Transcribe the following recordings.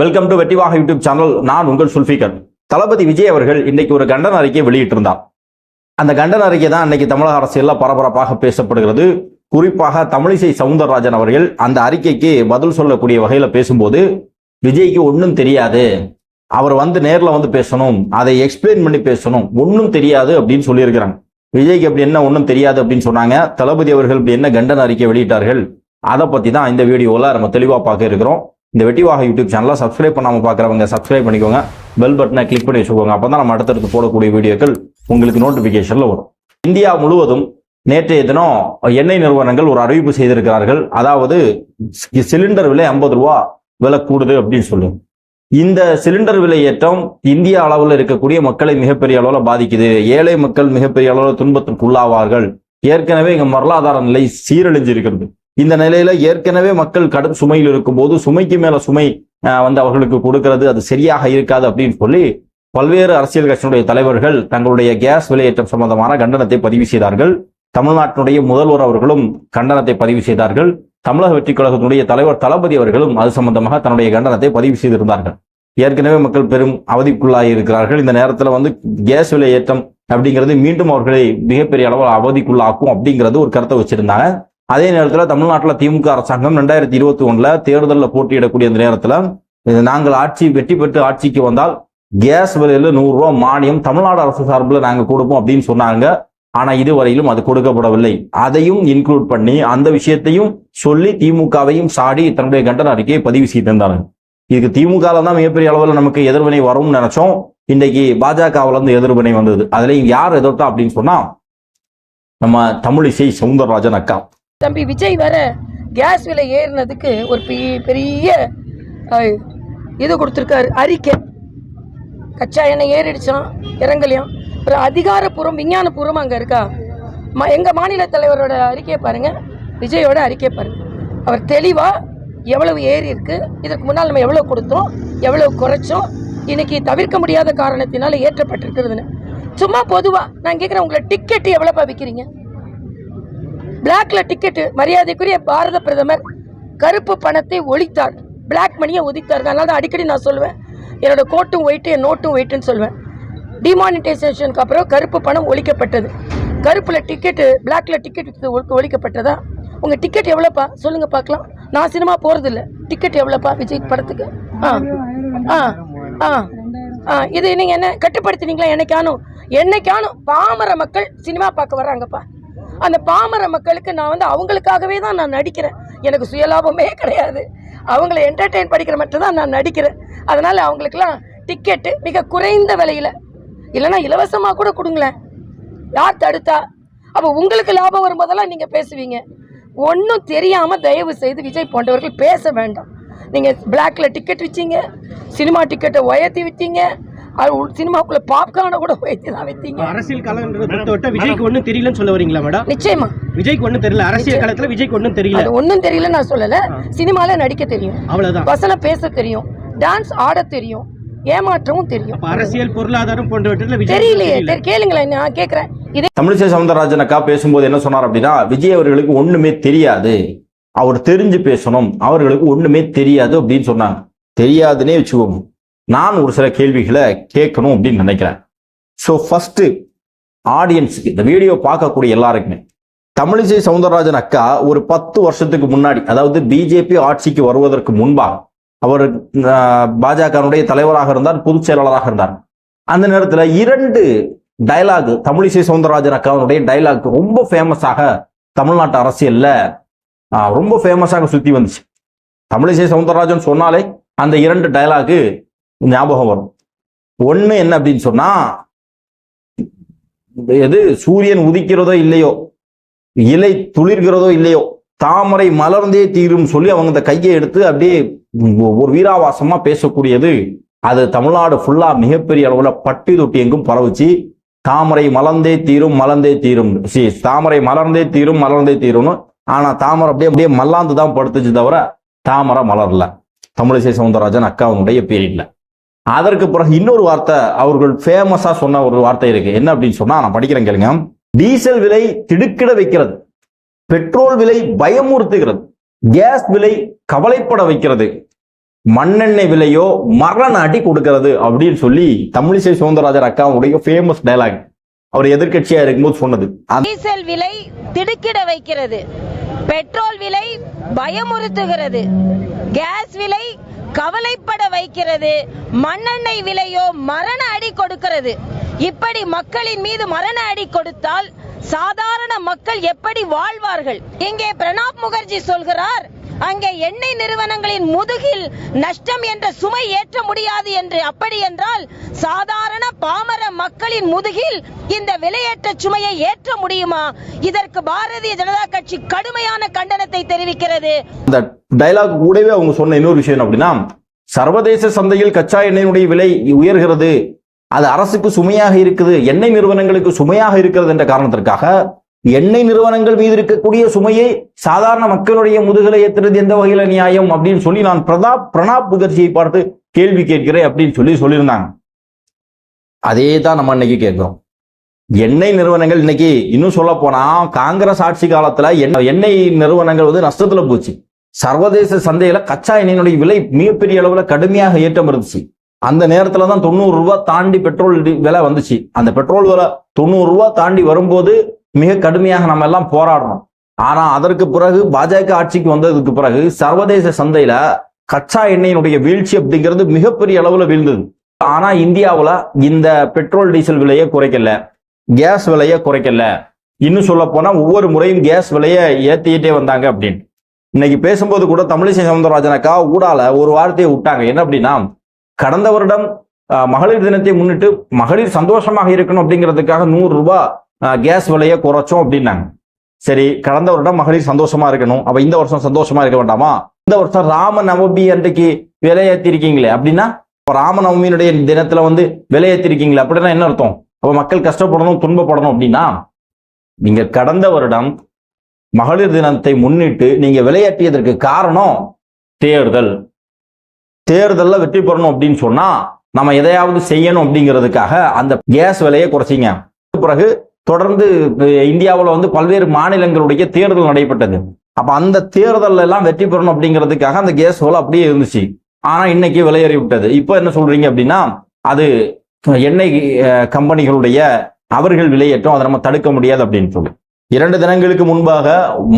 Welcome to வெட்டிவாக YouTube channel நான் உங்கள் சுல்ஃபிகர் தளபதி விஜய் அவர்கள் இன்னைக்கு ஒரு கண்டன அறிக்கையை வெளியிட்டிருந்தார். அந்த கண்டன அறிக்கை தான் இன்னைக்கு தமிழக அரசியலில் பரபரப்பாக பேசப்படுகிறது. குறிப்பாக தமிழிசை சவுந்தரராஜன் அவர்கள் அந்த அறிக்கைக்கு பதில் சொல்லக்கூடிய வகையில் பேசும்போது விஜய்க்கு ஒன்றும் தெரியாது. அவர் வந்து நேரில் வந்து பேசணும் அதை எக்ஸ்பிளைன் பண்ணி பேசணும் ஒன்றும் தெரியாது அப்படின்னு சொல்லியிருக்கிறாங்க. விஜய்க்கு அப்படி என்ன ஒன்றும் தெரியாது அப்படின்னு சொன்னாங்க. தளபதி அவர்கள் இப்படி என்ன கண்டன அறிக்கை வெளியிட்டார்கள்? அதை பற்றி தான் இந்த வீடியோவில் நம்ம தெளிவாக பார்க்க இருக்கிறோம். இந்த வெட்டிவாக யூடியூப் சேனலை சப்ஸ்கிரைப் பண்ணாமல் பார்க்குறவங்க சப்ஸ்கிரைப் பண்ணிக்கோங்க. பெல் பட்டனை கிளிக் பண்ணி வச்சுக்கோங்க. அப்போ தான் நம்ம அடுத்தடுத்து போடக்கூடிய வீடியோக்கள் உங்களுக்கு நோட்டிஃபிகேஷனில் வரும். இந்தியா முழுவதும் நேற்றைய தினம் எண்ணெய் நிறுவனங்கள் ஒரு அறிவிப்பு செய்திருக்கிறார்கள். அதாவது சிலிண்டர் விலை ஐம்பது ரூபா விலை கூடுது அப்படின்னு சொல்லி. இந்த சிலிண்டர் விலை ஏற்றம் இந்திய அளவில் இருக்கக்கூடிய மக்களை மிகப்பெரிய அளவில் பாதிக்குது. ஏழை மக்கள் மிகப்பெரிய அளவில் துன்பத்திற்கு உள்ளாவார்கள் ஏற்கனவே இங்க பொருளாதார நிலை சீரழிஞ்சிருக்கிறது. இந்த நிலையில ஏற்கனவே மக்கள் கடும் சுமையில் இருக்கும்போது சுமைக்கு மேல சுமை வந்து அவர்களுக்கு கொடுக்கிறது அது சரியாக இருக்காது அப்படின்னு சொல்லி பல்வேறு அரசியல் கட்சியினுடைய தலைவர்கள் தங்களுடைய கேஸ் விலையேற்றம் சம்பந்தமான கண்டனத்தை பதிவு செய்தார்கள். தமிழ்நாட்டினுடைய முதல்வர் அவர்களும் கண்டனத்தை பதிவு செய்தார்கள். தமிழக வெற்றிக் கழகத்தினுடைய தலைவர் தளபதி அவர்களும் அது சம்பந்தமாக தன்னுடைய கண்டனத்தை பதிவு செய்திருந்தார்கள். ஏற்கனவே மக்கள் பெரும் அவதிக்குள்ளாகி இருக்கிறார்கள். இந்த நேரத்தில் வந்து கேஸ் விலை ஏற்றம் அப்படிங்கிறது மீண்டும் அவர்களை மிகப்பெரிய அளவில் அவதிக்குள்ளாக்கும் அப்படிங்கிறது ஒரு கருத்தை வச்சிருந்தாங்க. அதே நேரத்தில் தமிழ்நாட்டில் திமுக அரசாங்கம் ரெண்டாயிரத்தி இருபத்தி ஒன்றில் தேர்தலில் போட்டியிடக்கூடிய அந்த நேரத்தில் நாங்கள் ஆட்சி வெற்றி பெற்று ஆட்சிக்கு வந்தால் கேஸ் விலையில் நூறுரூவா மானியம் தமிழ்நாடு அரசு சார்பில் நாங்கள் கொடுப்போம் அப்படின்னு சொன்னாங்க. ஆனால் இதுவரையிலும் அது கொடுக்கப்படவில்லை. அதையும் இன்க்ளூட் பண்ணி அந்த விஷயத்தையும் சொல்லி திமுகவையும் சாடி தன்னுடைய கண்டன அறிக்கையை பதிவு செய்திருந்தாங்க இதுக்கு திமுக தான் மிகப்பெரிய அளவில் நமக்கு எதிர்வினை வரும்னு நினைச்சோம். இன்னைக்கு பாஜகவுல இருந்து எதிர்வினை வந்தது. அதுலயும் யார் எதிர்த்தா அப்படின்னு சொன்னா நம்ம தமிழிசை சவுந்தரராஜன் அக்கா. தம்பி விஜய் வர கேஸ் விலை ஏறினதுக்கு ஒரு பெரிய பெரிய இது கொடுத்துருக்காரு. அறிக்கை. கச்சா எண்ணெய் ஏறிடுச்சான் இறங்கலையாம் ஒரு அதிகாரப்பூர்வம் விஞ்ஞானபூர்வம் அங்கே இருக்கா? ம எங்கள் மாநில தலைவரோட அறிக்கையை பாருங்கள் விஜயோட அறிக்கையை பாருங்கள் அவர் தெளிவாக எவ்வளவு ஏறி இருக்கு இதற்கு முன்னால் நம்ம எவ்வளோ கொடுத்தோம் எவ்வளவு குறைச்சோம் இன்னைக்கு தவிர்க்க முடியாத காரணத்தினால ஏற்றப்பட்டிருக்கிறதுன்னு. சும்மா பொதுவாக நான் கேட்குறேன் உங்களை டிக்கெட்டு எவ்வளோப்பா விற்கிறீங்க பிளாக்ல டிக்கெட்டு மரியாதைக்குரிய பாரத பிரதமர் கருப்பு பணத்தை ஒழித்தார். பிளாக் மணியை ஒதித்தார். அதனால தான் அடிக்கடி நான் சொல்லுவேன் என்னோட கோட்டும் ஒயிட்டு என் நோட்டும் ஒயிட்டுன்னு சொல்லுவேன் டிமானிட்டைசேஷனுக்கு அப்புறம் கருப்பு பணம் ஒழிக்கப்பட்டது. கருப்பில் டிக்கெட்டு பிளாக்ல டிக்கெட் ஒழிக்கப்பட்டதா? உங்கள் டிக்கெட் எவ்வளோப்பா? சொல்லுங்கள் பார்க்கலாம். நான் சினிமா போகிறதில்ல டிக்கெட் எவ்வளோப்பா விஜய் படத்துக்கு? ஆ. ஆ. ஆ. ஆ. இது நீங்கள் என்ன கட்டுப்படுத்தினீங்களா? என்னைக்கானும்? என்னைக்கானும் பாமர மக்கள் சினிமா பார்க்க வர்றாங்கப்பா. அந்த பாமர மக்களுக்கு நான் வந்து அவங்களுக்காகவே தான் நான் நடிக்கிறேன். எனக்கு சுயலாபமே கிடையாது. அவங்கள என்டர்டெயின் படிக்கிற மட்டும் தான் நான் நடிக்கிறேன். அதனால் அவங்களுக்குலாம் டிக்கெட்டு மிக குறைந்த விலையில் இல்லைன்னா இலவசமாக கூட கொடுங்களேன். யார் தடுத்தா? அப்போ உங்களுக்கு லாபம் வரும்போதெல்லாம் நீங்கள் பேசுவீங்க. ஒன்றும் தெரியாமல் தயவு செய்து விஜய் போன்றவர்கள் பேச வேண்டாம். நீங்கள் பிளாக்ல டிக்கெட் விற்றீங்க சினிமா டிக்கெட்டை உயர்த்தி விற்றீங்க சினிமாக்குள்ளே பாப்கார்னை கூட உயர்த்தி தான் விற்றீங்க அரசியல் பொறுத்தவரை விஜய்க்கு ஒண்ணும் தெரியலன்னு சொல்ல வரீங்களா மேடம்? நிச்சயமா. விஜய்க்கு ஒண்ணும் தெரியல. அரசியல் காலத்துல விஜய்க்கு ஒண்ணும் தெரியல. அது ஒன்றும் தெரியல நான் சொல்லலை. சினிமாவில் நடிக்க தெரியும். அவ்வளவுதான். வசனம் பேச தெரியும். டான்ஸ் ஆட தெரியும். ஏமாற்றவும் தெரியும். அரசியல் பொருளாதாரம் போன்றவற்றில் விஜய் தெரியலையே. தெரி- கேளுங்களேன் நான் கேட்குறேன் இதே தமிழிசை சவுந்தரராஜன் அக்கா பேசும்போது என்ன சொன்னார் அப்படின்னா விஜய் அவர்களுக்கு ஒண்ணுமே தெரியாது. அவர் தெரிஞ்சு பேசணும். அவர்களுக்கு ஒண்ணுமே தெரியாது அப்படின்னு சொன்னாங்க தெரியாதுன்னே வச்சுக்கோங்க. நான் ஒரு சில கேள்விகளை கேட்கணும் அப்படின்னு நினைக்கிறேன். ஸோ ஃபஸ்ட்டு ஆடியன்ஸுக்கு இந்த வீடியோ பார்க்கக்கூடிய எல்லாருக்குமே. தமிழிசை சவுந்தரராஜன் அக்கா ஒரு பத்து வருஷத்துக்கு முன்னாடி அதாவது பிஜேபி ஆட்சிக்கு வருவதற்கு முன்பாக அவர் பாஜகனுடைய தலைவராக இருந்தார் பொதுச் செயலாளராக இருந்தார். அந்த நேரத்தில் இரண்டு டயலாக் தமிழிசை சவுந்தரராஜன் அக்காவுடைய டைலாக் ரொம்ப ஃபேமஸாக தமிழ்நாட்டு அரசியல்ல ரொம்ப ஃபேமஸாக சுத்தி வந்துச்சு. தமிழிசை சவுந்தரராஜன் சொன்னாலே அந்த இரண்டு டைலாகு ஞாபகம் வரும். ஒண்ணு என்ன அப்படின்னு சொன்னா எது சூரியன் உதிக்கிறதோ இல்லையோ இலை துளிர்கிறதோ இல்லையோ தாமரை மலர்ந்தே தீரும் சொல்லி அவங்க இந்த கையை எடுத்து அப்படியே ஒரு வீராவாசமா பேசக்கூடியது. அது தமிழ்நாடு ஃபுல்லா மிகப்பெரிய அளவுல பட்டி தொட்டி எங்கும் பரவுச்சு. தாமரை மலர்ந்தே தீரும் மலர்ந்தே தீரும். சி தாமரை மலர்ந்தே தீரும் மலர்ந்தே தீரும்னு. ஆனா தாமரை அப்படியே அப்படியே மல்லாந்து தான் படுத்துச்சு தவிர தாமரை மலரல. தமிழிசை சவுந்தரராஜன் அக்காவுடைய பேர் இல்லை அதற்கு பிறகு இன்னொரு வார்த்தை அவர்கள் ஃபேமஸா சொன்ன ஒரு வார்த்தை இருக்கு. என்ன அப்படின்னு சொன்னா நான் படிக்கிறேன் கேளுங்க. டீசல் விலை திடுக்கிட வைக்கிறது. பெட்ரோல் விலை பயமுறுத்துகிறது. கேஸ் விலை கவலைப்பட வைக்கிறது. மண்ணெண்ணெய் விலையோ மரண அடி கொடுக்கிறது அப்படின்னு சொல்லி தமிழிசை சவுந்தரராஜர் அக்காவுடைய ஃபேமஸ் டைலாக் அவர் எதிர்கட்சியா இருக்கும்போது சொன்னது. டீசல் விலை திடுக்கிட வைக்கிறது. பெட்ரோல் விலை பயமுறுத்துகிறது. கேஸ் கவலைப்பட வைக்கிறது. மண்ணெண்ணெய் விலையோ மரண அடி கொடுக்கிறது. இப்படி மக்களின் மீது மரண அடி கொடுத்தால் சாதாரண மக்கள் எப்படி வாழ்வார்கள்? இங்கே பிரணாப் முகர்ஜி சொல்கிறார் அங்கே எண்ணெய் நிறுவனங்களின் முதுகில் நஷ்டம் என்ற சுமை ஏற்ற முடியாது என்று. அப்படி என்றால் சாதாரண பாமர மக்களின் முதுகில் இந்த விலையேற்ற சுமையை ஏற்ற முடியுமா? இதற்கு பாரதிய ஜனதா கட்சி கடுமையான கண்டனத்தை தெரிவிக்கிறது. இந்த டைலாக் கூடவே அவங்க சொன்ன இன்னொரு விஷயம் அப்படின்னா சர்வதேச சந்தையில் கச்சா எண்ணெயினுடைய விலை உயர்கிறது. அது அரசுக்கு சுமையாக இருக்குது எண்ணெய் நிறுவனங்களுக்கு சுமையாக இருக்கிறது என்ற காரணத்திற்காக எண்ணெய் நிறுவனங்கள் மீது இருக்கக்கூடிய சுமையை சாதாரண மக்களுடைய முதுகலை ஏற்றுறது எந்த வகையில நியாயம் அப்படின்னு சொல்லி நான் பிரதாப் பிரணாப் முகர்ஜியை பார்த்து கேள்வி கேட்கிறேன் அப்படின்னு சொல்லி சொல்லியிருந்தாங்க. அதே தான் நம்ம இன்னைக்கு கேட்கிறோம். எண்ணெய் நிறுவனங்கள் இன்னைக்கு இன்னும் சொல்ல போனா காங்கிரஸ் ஆட்சி காலத்துல எண்ணெய் எண்ணெய் நிறுவனங்கள் வந்து நஷ்டத்துல போச்சு. சர்வதேச சந்தையில கச்சா எண்ணெயினுடைய விலை மிகப்பெரிய அளவுல கடுமையாக ஏற்றம் இருந்துச்சு. அந்த நேரத்துல தான் தொண்ணூறு ரூபாய் தாண்டி பெட்ரோல் விலை வந்துச்சு. அந்த பெட்ரோல் விலை தொண்ணூறு ரூபாய் தாண்டி வரும்போது மிக கடுமையாக நம்ம எல்லாம் போராடணும். ஆனா அதற்கு பிறகு பாஜக ஆட்சிக்கு வந்ததுக்கு பிறகு சர்வதேச சந்தையில கச்சா எண்ணெயினுடைய வீழ்ச்சி அப்படிங்கிறது மிகப்பெரிய அளவுல வீழ்ந்தது. ஆனா இந்தியாவுல இந்த பெட்ரோல் டீசல் விலையை குறைக்கல. கேஸ் விலையை குறைக்கல. இன்னும் சொல்ல போனா ஒவ்வொரு முறையும் கேஸ் விலையை ஏத்திக்கிட்டே வந்தாங்க அப்படின்னு. இன்னைக்கு பேசும்போது கூட தமிழிசை சவுந்தரராஜனக்கா ஊடால ஒரு வார்த்தையை விட்டாங்க. என்ன அப்படின்னா கடந்த வருடம் மகளிர் தினத்தை முன்னிட்டு மகளிர் சந்தோஷமாக இருக்கணும் அப்படிங்கிறதுக்காக நூறு ரூபாய் கேஸ் விலையை குறைச்சோம் அப்படின்னாங்க. சரி கடந்த வருடம் மகளிர் சந்தோஷமா இருக்கணும். அப்ப இந்த வருஷம் சந்தோஷமா இருக்க வேண்டாமா? இந்த வருஷம் ராம நவமி அன்றைக்கு விலை அப்படின்னா ராம நவமியினுடைய தினத்துல வந்து விலை ஏத்திருக்கீங்களே அப்படின்னா என்ன அர்த்தம்? அப்ப மக்கள் கஷ்டப்படணும் துன்பப்படணும் அப்படின்னா நீங்க கடந்த வருடம் மகளிர் தினத்தை முன்னிட்டு நீங்க விளையாட்டியதற்கு காரணம் தேர்தல். தேர்தல்ல வெற்றி பெறணும் அப்படின்னு சொன்னா நம்ம எதையாவது செய்யணும் அப்படிங்கிறதுக்காக அந்த கேஸ் விலையை குறைச்சிங்க. பிறகு தொடர்ந்து இந்தியாவில் வந்து பல்வேறு மாநிலங்களுடைய தேர்தல் நடைபெற்றது. அப்போ அந்த தேர்தல்ல எல்லாம் வெற்றி பெறணும் அப்படிங்கிறதுக்காக அந்த கேஸ் ஓலை அப்படியே இருந்துச்சு. ஆனால் இன்னைக்கு விலையேறி விட்டது இப்போ என்ன சொல்றீங்க அப்படின்னா அது எண்ணெய் கம்பெனிகளுடைய அவர்கள் விலையேற்றம் அதை நம்ம தடுக்க முடியாது அப்படின்னு சொல்லி. இரண்டு தினங்களுக்கு முன்பாக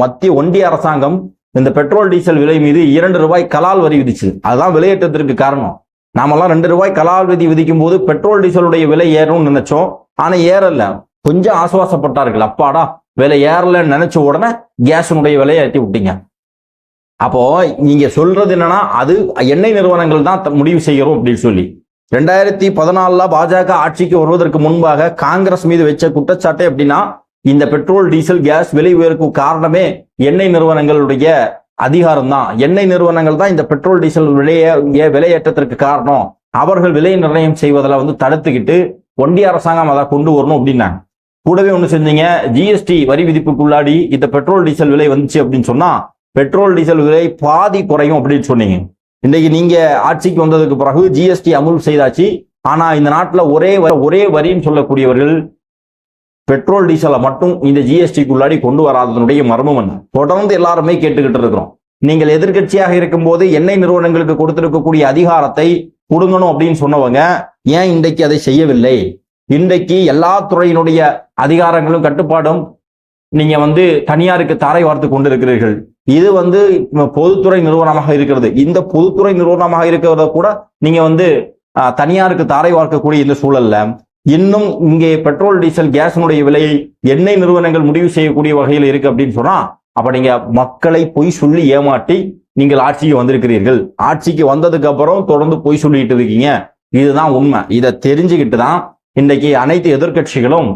மத்திய ஒன்றிய அரசாங்கம் இந்த பெட்ரோல் டீசல் விலை மீது இரண்டு ரூபாய் கலால் வரி விதிச்சு. அதுதான் விலையேற்றத்திற்கு காரணம். நாமெல்லாம் ரெண்டு ரூபாய் கலால் விதி விதிக்கும் போது பெட்ரோல் டீசலுடைய விலை ஏறும்னு நினைச்சோம். ஆனால் ஏறல. கொஞ்சம் ஆசுவாசப்பட்டார்கள் அப்பாடா விலை ஏறலன்னு நினைச்ச உடனே கேஸினுடைய விலையை ஏற்றி விட்டீங்க. அப்போ நீங்க சொல்றது என்னன்னா அது எண்ணெய் நிறுவனங்கள் தான் முடிவு செய்கிறோம் அப்படின்னு சொல்லி. ரெண்டாயிரத்தி பதினாலுல பாஜக ஆட்சிக்கு வருவதற்கு முன்பாக காங்கிரஸ் மீது வச்ச குற்றச்சாட்டு அப்படின்னா இந்த பெட்ரோல் டீசல் கேஸ் விலை உயர்வுக்கு காரணமே எண்ணெய் நிறுவனங்களுடைய அதிகாரம் தான். எண்ணெய் நிறுவனங்கள் தான் இந்த பெட்ரோல் டீசல் விலைய விலையேற்றத்திற்கு காரணம். அவர்கள் விலை நிர்ணயம் செய்வதில் வந்து தடுத்துக்கிட்டு ஒன்றிய அரசாங்கம் அதை கொண்டு வரணும் அப்படின்னாங்க. கூடவே ஒன்று செஞ்சீங்க ஜிஎஸ்டி வரி விதிப்புக்குள்ளாடி இந்த பெட்ரோல் டீசல் விலை வந்துச்சு அப்படின்னு சொன்னா பெட்ரோல் டீசல் விலை பாதி குறையும் அப்படின்னு சொன்னீங்க. இன்றைக்கு நீங்க ஆட்சிக்கு வந்ததுக்கு பிறகு ஜிஎஸ்டி அமுல் செய்தாச்சு. ஆனா இந்த நாட்டில் ஒரே ஒரே வரின்னு சொல்லக்கூடியவர்கள் பெட்ரோல் டீசலை மட்டும் இந்த ஜிஎஸ்டிக்குள்ளாடி கொண்டு வராததனுடைய மர்மம் என்ன? தொடர்ந்து எல்லாருமே கேட்டுக்கிட்டு இருக்கிறோம். நீங்கள் எதிர்க்கட்சியாக இருக்கும்போது எண்ணெய் நிறுவனங்களுக்கு கொடுத்திருக்கக்கூடிய அதிகாரத்தை கொடுங்கணும் அப்படின்னு சொன்னவங்க ஏன் இன்றைக்கு அதை செய்யவில்லை? இன்றைக்கு எல்லா துறையினுடைய அதிகாரங்களும் கட்டுப்பாடும் நீங்க வந்து தனியாருக்கு தாரை வார்த்து கொண்டிருக்கிறீர்கள். இது வந்து பொதுத்துறை நிறுவனமாக இருக்கிறது. இந்த பொதுத்துறை நிறுவனமாக இருக்கிறத கூட நீங்க வந்து தனியாருக்கு தாரை வார்க்கக்கூடிய இந்த சூழல்ல இன்னும் இங்கே பெட்ரோல் டீசல் கேஸினுடைய விலையை எண்ணெய் நிறுவனங்கள் முடிவு செய்யக்கூடிய வகையில் இருக்கு அப்படின்னு சொன்னா அப்ப நீங்க மக்களை பொய் சொல்லி ஏமாற்றி நீங்கள் ஆட்சிக்கு வந்திருக்கிறீர்கள். ஆட்சிக்கு வந்ததுக்கு அப்புறம் தொடர்ந்து பொய் சொல்லிட்டு இருக்கீங்க. இதுதான் உண்மை. இதை தெரிஞ்சுக்கிட்டு தான் இன்றைக்கு அனைத்து எதிர்க்கட்சிகளும்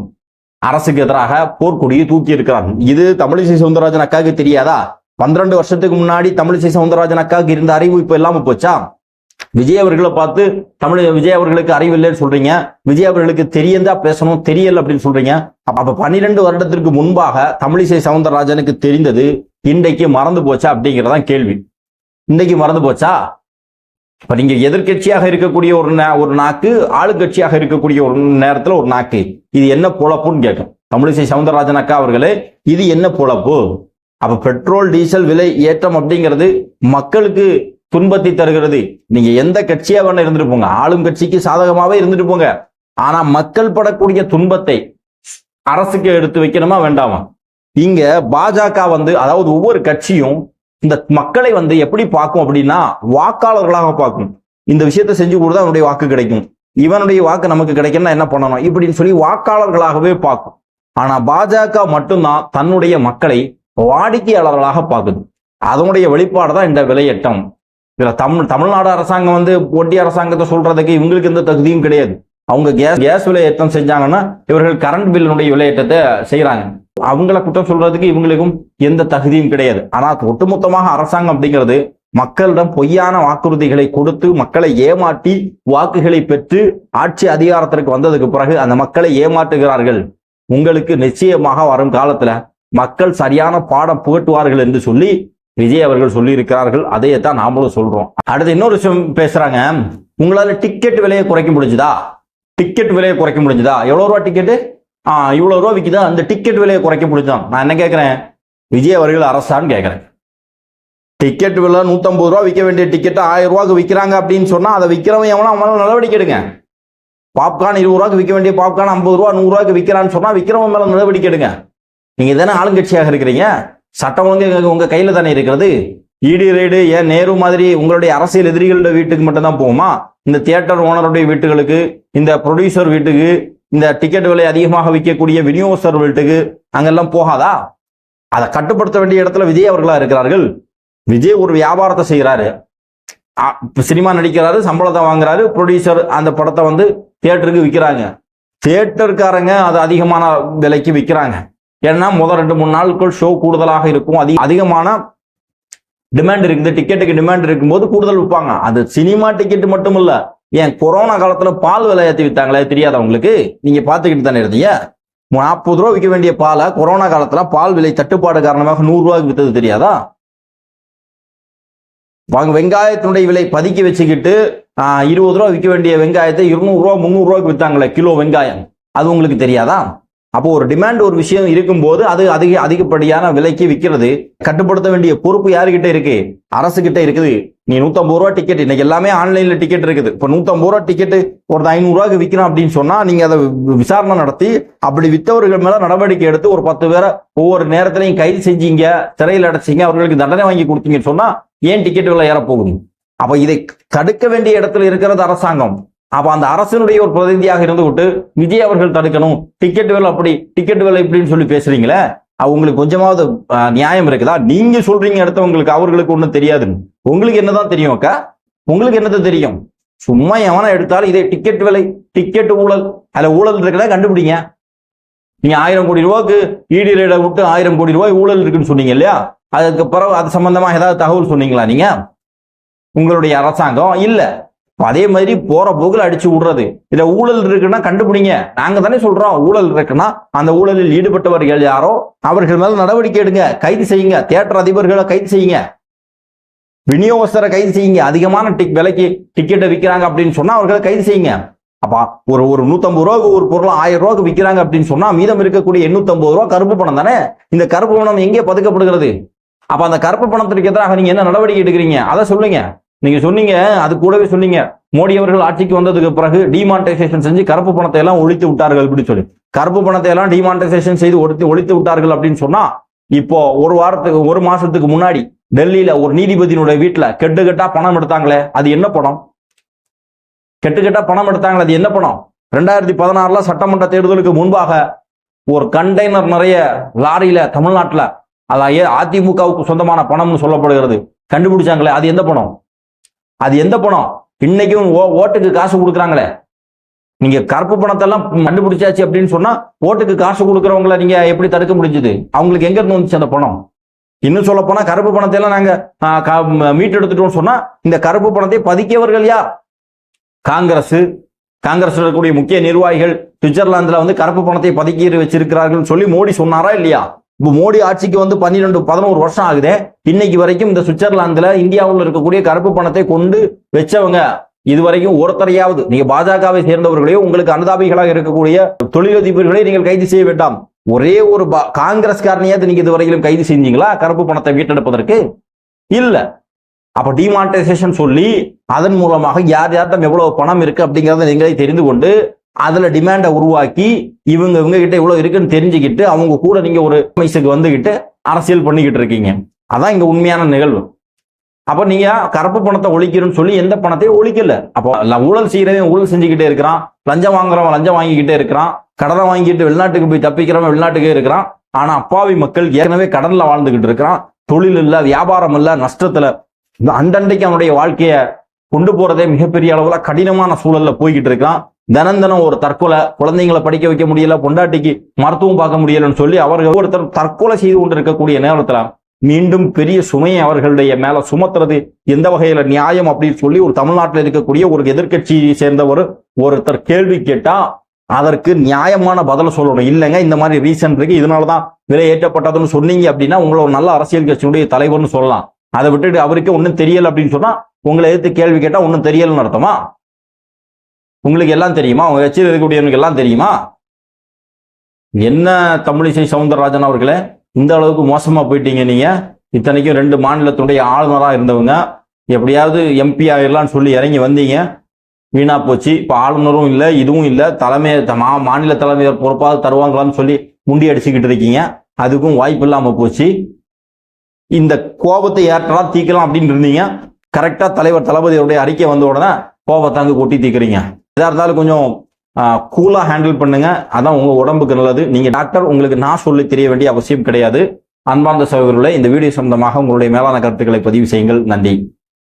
அரசுக்கு எதிராக போர்க்கொடியை தூக்கி இருக்கிறார்கள் இது தமிழிசை சவுந்தரராஜன் அக்காவுக்கு தெரியாதா? பன்னிரண்டு வருஷத்துக்கு முன்னாடி தமிழிசை சவுந்தரராஜன் அக்காவுக்கு இருந்த அறிவு இப்ப இல்லாம போச்சா? விஜய் அவர்களை பார்த்து தமிழ் விஜய் அவர்களுக்கு அறிவு இல்லைன்னு சொல்றீங்க. விஜய் அவர்களுக்கு தெரியந்தா பேசணும் தெரியல அப்படின்னு சொல்றீங்க. அப்ப அப்ப பன்னிரெண்டு வருடத்திற்கு முன்பாக தமிழிசை சவுந்தரராஜனுக்கு தெரிந்தது இன்றைக்கு மறந்து போச்சா அப்படிங்கிறதான் கேள்வி. இன்றைக்கு மறந்து போச்சா? இப்ப நீங்க எதிர்க்கட்சியாக இருக்கக்கூடிய ஒரு ஒரு நாக்கு ஆளுங்கட்சியாக இருக்கக்கூடிய ஒரு நேரத்துல ஒரு நாக்கு. இது என்ன பொழப்புன்னு கேட்கும் தமிழிசை சவுந்தரராஜன் அக்கா அவர்களே இது என்ன பொழப்பு? அப்ப பெட்ரோல் டீசல் விலை ஏற்றம் அப்படிங்கிறது மக்களுக்கு துன்பத்தை தருகிறது. நீங்க எந்த கட்சியா வேணா இருந்துட்டு போங்க. ஆளும் கட்சிக்கு சாதகமாவே இருந்துட்டு போங்க. ஆனா மக்கள் படக்கூடிய துன்பத்தை அரசுக்கு எடுத்து வைக்கணுமா வேண்டாமா? இங்க பாஜக வந்து அதாவது ஒவ்வொரு கட்சியும் இந்த மக்களை வந்து எப்படி பார்க்கும் அப்படின்னா வாக்காளர்களாக பார்க்கும். இந்த விஷயத்தை செஞ்சு கொடுத்தா அவனுடைய வாக்கு கிடைக்கும். இவனுடைய வாக்கு நமக்கு கிடைக்கணும்னா என்ன பண்ணணும்? இப்படின்னு சொல்லி வாக்காளர்களாகவே பார்க்கும். ஆனா பாஜக மட்டும்தான் தன்னுடைய மக்களை வாடிக்கையாளர்களாக பார்க்குது. அதனுடைய வெளிப்பாடு தான் இந்த விலையட்டம் இதுல தமிழ் தமிழ்நாடு அரசாங்கம் வந்து ஒட்டிய அரசாங்கத்தை சொல்றதுக்கு இவங்களுக்கு எந்த தகுதியும் கிடையாது. அவங்க கேஸ் கேஸ் விலையேற்றம் செஞ்சாங்கன்னா இவர்கள் கரண்ட் பில்லினுடைய விலையேற்றத்தை செய்யறாங்க அவங்கள குற்றம் சொல்றதுக்கு இவங்களுக்கும் எந்த தகுதியும் கிடையாது. ஆனா ஒட்டுமொத்தமாக அரசாங்கம் அப்படிங்கிறது மக்களிடம் பொய்யான வாக்குறுதிகளை கொடுத்து மக்களை ஏமாற்றி வாக்குகளை பெற்று ஆட்சி அதிகாரத்திற்கு வந்ததுக்கு பிறகு அந்த மக்களை ஏமாற்றுகிறார்கள். உங்களுக்கு நிச்சயமாக வரும் காலத்துல மக்கள் சரியான பாடம் புகட்டுவார்கள் என்று சொல்லி விஜய் அவர்கள் சொல்லியிருக்கிறார்கள். அதையே தான் நாமளும் சொல்றோம். அடுத்து இன்னொரு விஷயம் பேசுறாங்க. உங்களால டிக்கெட் விலையை குறைக்க முடிஞ்சுதா? டிக்கெட் விலையை குறைக்க முடிஞ்சுதா? எவ்வளவு ரூபா டிக்கெட்டு ஆ இவ்வளவு ரூபா விற்குது அந்த டிக்கெட் விலையை குறைக்க முடிஞ்சான் நான் என்ன கேட்குறேன்? விஜய் அவர்கள் அரசான்னு கேட்குறேன். டிக்கெட் விலை நூத்தம்பது ரூபா விற்க வேண்டிய டிக்கெட்டை ஆயிரம் ரூபாய்க்கு விற்கிறாங்க அப்படின்னு சொன்னா அதை விற்கிறவன் எவனா அவனால நடவடிக்கை எடுங்க. பாப்கார்ன் இருபது ரூபாய்க்கு விற்க வேண்டிய பாப்கார்ன் ஐம்பது ரூபா நூறு ரூபாய்க்கு விற்கிறான்னு சொன்னா விற்கிறவன் மேல நடவடிக்கை எடுங்க. நீங்க தானே ஆளுங்கட்சியாக இருக்கிறீங்க? சட்டம் ஒழுங்கு உங்க கையில தானே இருக்கிறது? இடி ரைடு ஏன் நேரு மாதிரி உங்களுடைய அரசியல் எதிரிகளோட வீட்டுக்கு மட்டும்தான் போகுமா? இந்த தியேட்டர் ஓனருடைய வீட்டுகளுக்கு இந்த ப்ரொடியூசர் வீட்டுக்கு இந்த டிக்கெட் விலை அதிகமாக விற்கக்கூடிய விநியோகஸ்தர் அங்கெல்லாம் போகாதா? அதை கட்டுப்படுத்த வேண்டிய இடத்துல விஜய் அவர்களா இருக்கிறார்கள். விஜய் ஒரு வியாபாரத்தை செய்கிறாரு சினிமா நடிக்கிறாரு சம்பளத்தை வாங்குறாரு ப்ரொடியூசர் அந்த படத்தை வந்து தியேட்டருக்கு விற்கிறாங்க தியேட்டருக்காரங்க அது அதிகமான விலைக்கு விற்கிறாங்க ஏன்னா முதல் ரெண்டு மூணு நாட்கள் ஷோ கூடுதலாக இருக்கும். அதிக அதிகமான டிமாண்ட் இருக்குது டிக்கெட்டுக்கு டிமாண்ட் இருக்கும்போது கூடுதல் விற்பாங்க. அது சினிமா டிக்கெட் மட்டும் இல்லை ஏன் கொரோனா காலத்துல பால் விலை ஏற்றி வித்தாங்களே தெரியாதா உங்களுக்கு? நீங்க பார்த்துக்கிட்டு தானே இருந்தீங்க. நாற்பது ரூபா விற்க வேண்டிய பாலை கொரோனா காலத்துல பால் விலை தட்டுப்பாடு காரணமாக நூறு ரூபாய்க்கு வித்தது தெரியாதா? வாங்க வெங்காயத்தினுடைய விலை பதுக்கி வச்சுக்கிட்டு இருபது ரூபா விற்க வேண்டிய வெங்காயத்தை இருநூறு ரூபா முந்நூறு ரூபாய்க்கு வித்தாங்களே கிலோ வெங்காயம். அது உங்களுக்கு தெரியாதா? அப்போ ஒரு டிமாண்ட் ஒரு விஷயம் இருக்கும்போது அது அதிக அதிகப்படியான விலைக்கு விற்கிறது. கட்டுப்படுத்த வேண்டிய பொறுப்பு யாருக்கிட்ட இருக்கு? அரசு கிட்ட இருக்குது. நீ நூத்தம்பது ரூபா டிக்கெட் இன்னைக்கு எல்லாமே ஆன்லைன்ல டிக்கெட் இருக்குது. இப்போ நூத்தம்பது ரூபா டிக்கெட் ஒரு ஐநூறு விற்கிறோம் அப்படின்னு சொன்னா நீங்க அதை விசாரணை நடத்தி அப்படி வித்தவர்கள் மேல நடவடிக்கை எடுத்து ஒரு பத்து பேரை ஒவ்வொரு நேரத்திலையும் கைது செஞ்சீங்க சிறையில் அடைச்சிங்க அவர்களுக்கு தண்டனை வாங்கி கொடுத்தீங்கன்னு சொன்னா ஏன் டிக்கெட் விலை ஏறப்போகுது? அப்ப இதை தடுக்க வேண்டிய இடத்துல இருக்கிறது அரசாங்கம். அப்ப அந்த அரசினுடைய ஒரு பிரதிநிதியாக இருந்து விட்டு விஜய் அவர்கள் தடுக்கணும். டிக்கெட் விலை அப்படி டிக்கெட் விலை இப்படின்னு சொல்லி பேசுறீங்களே அவங்களுக்கு கொஞ்சமாவது நியாயம் இருக்குதா? நீங்க சொல்றீங்க அடுத்தவங்களுக்கு அவர்களுக்கு ஒன்றும் தெரியாதுன்னு. உங்களுக்கு என்னதான் தெரியும் அக்கா? உங்களுக்கு என்னதான் தெரியும்? சும்மா எவனை எடுத்தாலும் இதே டிக்கெட் விலை டிக்கெட் ஊழல் அதுல ஊழல் இருக்கிறத கண்டுபிடிங்க. நீங்க ஆயிரம் கோடி ரூபாய்க்கு ஈடி ரேட விட்டு ஆயிரம் கோடி ரூபாய் ஊழல் இருக்குன்னு சொன்னீங்க இல்லையா? அதுக்கு பிறகு அது சம்பந்தமா ஏதாவது தகவல் சொன்னீங்களா நீங்க? உங்களுடைய அரசாங்கம்? இல்லை. அதே மாதிரி போற போக்குல அடிச்சு விடுறது. இதுல ஊழல் இருக்குன்னா கண்டுபிடிங்க. நாங்க தானே சொல்றோம் ஊழல் இருக்குன்னா அந்த ஊழலில் ஈடுபட்டவர்கள் யாரோ அவர்கள் மேல நடவடிக்கை எடுங்க. கைது செய்யுங்க. தியேட்டர் அதிபர்களை கைது செய்யுங்க. விநியோகஸ்தரை கைது செய்யுங்க. அதிகமான டிக் விலைக்கு டிக்கெட்டை விற்கிறாங்க அப்படின்னு சொன்னா அவர்களை கைது செய்யுங்க. அப்பா ஒரு ஒரு நூத்தம்பது ரூபாய்க்கு ஒரு பொருள் ஆயிரம் ரூபாய்க்கு விற்கிறாங்க அப்படின்னு சொன்னா மீதம் இருக்கக்கூடிய எண்ணூத்தம்பது ரூபா கருப்பு பணம் தானே? இந்த கருப்பு பணம் எங்கே பதுக்கப்படுகிறது? அப்ப அந்த கருப்பு பணத்திற்கு எதிராக நீங்க என்ன நடவடிக்கை எடுக்கிறீங்க? அதை சொல்லுங்க. நீங்க சொன்னீங்க அது கூடவே சொன்னீங்க. மோடி அவர்கள் ஆட்சிக்கு வந்ததுக்கு பிறகு டிமானிட்டைசேஷன் செஞ்சு கருப்பு பணத்தை எல்லாம் ஒழித்து விட்டார்கள் அப்படின்னு சொல்லி. கருப்பு பணத்தை எல்லாம் டிமானிட்டைசேஷன் செய்து ஒழித்து ஒழித்து விட்டார்கள் அப்படின்னு சொன்னா இப்போ ஒரு வாரத்துக்கு ஒரு மாசத்துக்கு முன்னாடி டெல்லியில ஒரு நீதிபதியினுடைய வீட்டுல கெட்டு கெட்டா பணம் எடுத்தாங்களே அது என்ன பணம்? கெட்டு கெட்டா பணம் எடுத்தாங்களே அது என்ன பணம்? ரெண்டாயிரத்தி பதினாறுல சட்டமன்ற தேர்தலுக்கு முன்பாக ஒரு கண்டெய்னர் நிறைய லாரியில தமிழ்நாட்டுல அதான் அதிமுகவுக்கு சொந்தமான பணம்னு சொல்லப்படுகிறது. கண்டுபிடிச்சாங்களே அது எந்த பணம்? அது எந்த பணம்? இன்னைக்கும் ஓ- ஓட்டுக்கு காசு கொடுக்குறாங்களே. நீங்க கருப்பு பணத்தெல்லாம் கண்டுபிடிச்சாச்சு அப்படின்னு சொன்னா ஓட்டுக்கு காசு கொடுக்குறவங்கள நீங்க எப்படி தடுக்க முடிஞ்சது? அவங்களுக்கு எங்க இருந்து வந்துச்சு அந்த பணம்? இன்னும் சொல்ல போனா கருப்பு பணத்தை எல்லாம் நாங்க ஆ, க- மீட்டெடுத்துட்டோம்னு சொன்னா இந்த கருப்பு பணத்தை பதுக்கியவர்கள் யார்? காங்கிரஸ் காங்கிரஸ் இருக்கக்கூடிய முக்கிய நிர்வாகிகள் சுவிட்சர்லாந்துல வந்து கருப்பு பணத்தை பதுக்கி வச்சிருக்கிறார்கள் சொல்லி மோடி சொன்னாரா இல்லையா? இப்போ மோடி ஆட்சிக்கு வந்து பன்னிரெண்டு பதினோரு வருஷம் ஆகுதே. இன்னைக்கு வரைக்கும் இந்த சுவிட்சர்லாந்துல இந்தியாவில் இருக்கக்கூடிய கருப்பு பணத்தை கொண்டு வச்சவங்க இதுவரைக்கும் ஒருத்தரையாவது நீங்க பாஜகவை சேர்ந்தவர்களையோ உங்களுக்கு அனுதாபிகளாக இருக்கக்கூடிய தொழிலதிபர்களை நீங்கள் கைது செய்ய வேண்டாம். ஒரே ஒரு பா- காங்கிரஸ்காரனையாவது நீங்க இதுவரையிலும் கைது செஞ்சீங்களா? கருப்பு பணத்தை வீட்டெடுப்பதற்கு இல்ல. அப்ப டிமானிட்டைசேஷன் சொல்லி அதன் மூலமாக யார் யார்கிட்ட எவ்வளவு பணம் இருக்கு அப்படிங்கறத நீங்களே தெரிந்து கொண்டு அதுல டிமாண்டை உருவாக்கி இவங்க இவங்க கிட்ட இவ்வளவு இருக்குன்னு தெரிஞ்சுக்கிட்டு அவங்க கூட நீங்க ஒரு வயசுக்கு வந்துகிட்டு அரசியல் பண்ணிக்கிட்டு இருக்கீங்க. அதான் இங்க உண்மையான நிகழ்வு. அப்ப நீங்க கருப்பு பணத்தை ஒழிக்கிறோம்னு சொல்லி எந்த பணத்தையும் ஒழிக்கல. அப்போ ஊழல் செய்யறவன் ஊழல் செஞ்சுக்கிட்டே இருக்கிறான். லஞ்சம் வாங்குறவன் லஞ்சம் வாங்கிக்கிட்டே இருக்கிறான். கடனை வாங்கிட்டு வெளிநாட்டுக்கு போய் தப்பிக்கிறவன் வெளிநாட்டுக்கே இருக்கிறான். ஆனா அப்பாவி மக்கள் ஏற்கனவே கடன்ல வாழ்ந்துகிட்டு இருக்கிறான். தொழில் இல்ல வியாபாரம் இல்ல நஷ்டத்துல இந்த அண்டண்டைக்கு அவனுடைய வாழ்க்கைய கொண்டு போறதே மிகப்பெரிய அளவுல கடினமான சூழல்ல போய்கிட்டு இருக்கான் தினம் தினம் ஒரு தற்கொலை குழந்தைங்களை படிக்க வைக்க முடியல பொண்டாட்டிக்கு மருத்துவம் பார்க்க முடியலன்னு சொல்லி அவர்கள் ஒருத்தர் தற்கொலை செய்து கொண்டு இருக்கக்கூடிய மீண்டும் பெரிய சுமையை அவர்களுடைய மேல சுமத்துறது எந்த வகையில நியாயம் அப்படின்னு சொல்லி ஒரு தமிழ்நாட்டில் இருக்கக்கூடிய ஒரு எதிர்க்கட்சியை சேர்ந்த ஒரு ஒருத்தர் கேள்வி கேட்டா அதற்கு நியாயமான பதில சொல்லணும். இல்லைங்க இந்த மாதிரி ரீசன் இருக்கு. இதனாலதான் விலை ஏற்றப்பட்டதுன்னு சொன்னீங்க அப்படின்னா உங்களை ஒரு நல்ல அரசியல் கட்சியினுடைய தலைவர்னு சொல்லலாம். அதை விட்டுட்டு அவருக்கே ஒன்றும் தெரியல அப்படின்னு சொன்னா உங்களை எதிர்த்து கேள்வி கேட்டா ஒன்றும் தெரியலன்னு அர்த்தமா? உங்களுக்கு எல்லாம் தெரியுமா? உங்க கட்சியில் இருக்கக்கூடியவனுக்கு எல்லாம் தெரியுமா? என்ன தமிழிசை சவுந்தரராஜன் அவர்களே இந்த அளவுக்கு மோசமா போயிட்டீங்க நீங்க. இத்தனைக்கும் ரெண்டு மாநிலத்துடைய ஆளுநராக இருந்தவங்க. எப்படியாவது எம்பி ஆயிடலாம்னு சொல்லி இறங்கி வந்தீங்க. வீணா போச்சு. இப்போ ஆளுநரும் இல்லை இதுவும் இல்லை. தலைமை த- மா- மாநில தலைமையர் பொறுப்பாக தருவாங்களான்னு சொல்லி முண்டி அடிச்சுக்கிட்டு இருக்கீங்க. அதுக்கும் வாய்ப்பு இல்லாமல் போச்சு. இந்த கோபத்தை ஏற்றலாம் தீக்கலாம் அப்படின்னு இருந்தீங்க? கரெக்டாக தலைவர் தளபதியோடைய அறிக்கை வந்த உடனே கோபத்தாங்க கொட்டி தீக்குறீங்க. எதா இருந்தாலும் கொஞ்சம் கூலா ஹேண்டில் பண்ணுங்க. அதான் உங்க உடம்புக்கு நல்லது. நீங்க டாக்டர் உங்களுக்கு நான் சொல்லி தெரிய வேண்டிய அவசியம் கிடையாது. அன்பார்ந்த சகோதரர்களை இந்த வீடியோ சம்பந்தமாக உங்களுடைய மேலான கருத்துக்களை பதிவு செய்யுங்கள். நன்றி.